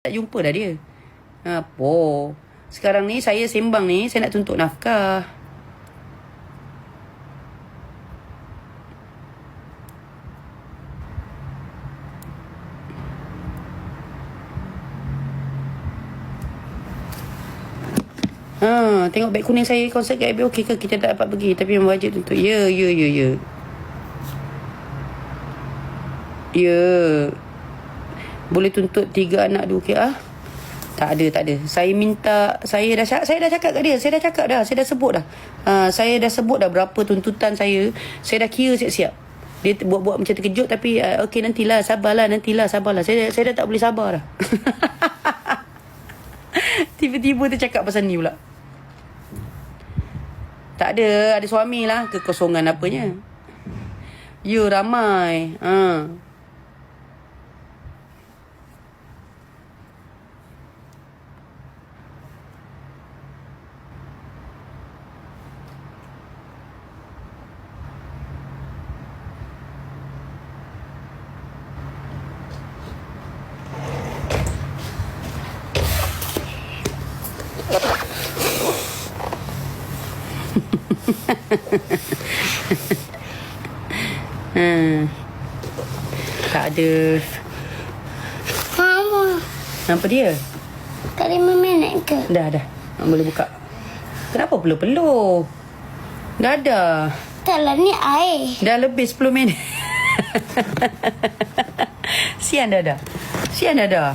tak jumpa dah dia. Apa? Sekarang ni saya sembang ni, saya nak tuntut nafkah. Ha, tengok beg kuning saya konsert kat ABO okey ke kita tak dapat pergi tapi yang wajib tuntut. Ya, ya, ya, ya. Ya. Boleh tuntut tiga anak ke ah? Tak ada, tak ada. Saya minta, saya dah saya dah cakap kat dia. Saya dah cakap dah. Saya dah sebut dah. Ha, saya dah sebut dah berapa tuntutan saya. Saya dah kira siap-siap. Dia buat-buat macam terkejut tapi uh, okey nantilah sabarlah nantilah sabarlah. Saya saya dah tak boleh sabar dah. Tiba-tiba dia cakap pasal ni pula. Tak ada, ada suami lah. Kekosongan apanya. Ya, ramai. Ha. Hmm. Tak ada. Mama, Nampak dia? tak lima minit ke? Dah, dah. Ah, Boleh buka. Kenapa peluh-peluh? Dah ada. Taklah ni air. Dah lebih 10 minit. Sian dah dah. Sian dah dah.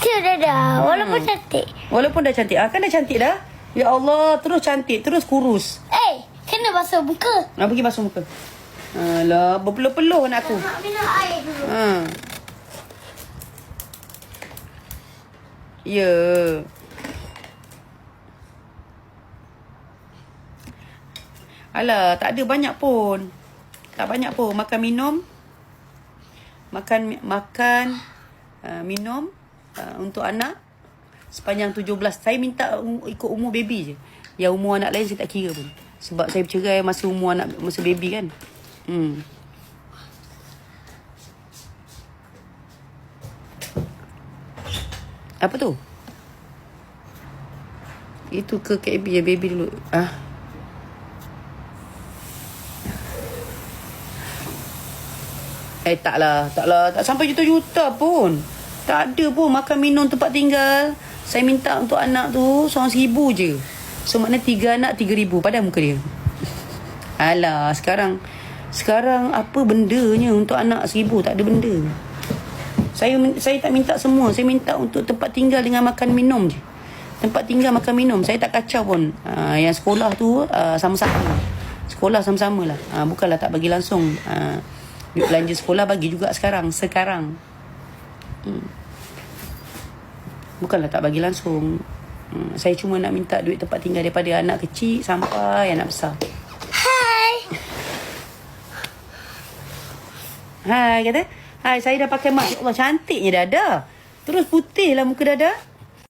Sudah dah, walaupun cantik. Walaupun dah cantik. Ah, kan dah cantik dah. Ya Allah, terus cantik. Terus kurus. Eh, kena basuh muka. Ah, pergi basuh muka. Alah, berpeluh-peluh anak aku. Nak minum air dulu. Ha. Ya. Alah, tak ada banyak pun. Tak banyak pun. Makan minum. Makan makan uh, minum uh, untuk anak sepanjang 17. Saya minta um, ikut umur baby je. Yang umur anak lain saya tak kira pun. Sebab saya bercerai masa umur anak masa baby kan. Hmm. Apa tu? Itu ke KB ya baby dulu. Ah. Eh taklah, taklah. Tak sampai juta-juta pun. Tak ada pun makan minum tempat tinggal. Saya minta untuk anak tu seorang seribu je. So maknanya tiga anak tiga ribu. Padahal muka dia. Alah, sekarang sekarang apa bendanya untuk anak seribu? Tak ada benda. Saya saya tak minta semua. Saya minta untuk tempat tinggal dengan makan minum je. Tempat tinggal makan minum. Saya tak kacau pun. Uh, yang sekolah tu uh, sama-sama. Sekolah sama-sama lah. Uh, bukanlah tak bagi langsung. Duit belanja sekolah bagi juga sekarang. Sekarang. Hmm. Bukanlah tak bagi langsung. Hmm. Saya cuma nak minta duit tempat tinggal daripada anak kecil sampai anak besar. Hai. Hai kata. Hai saya dah pakai mask. Ya Allah cantiknya dada. Terus putih lah muka dada.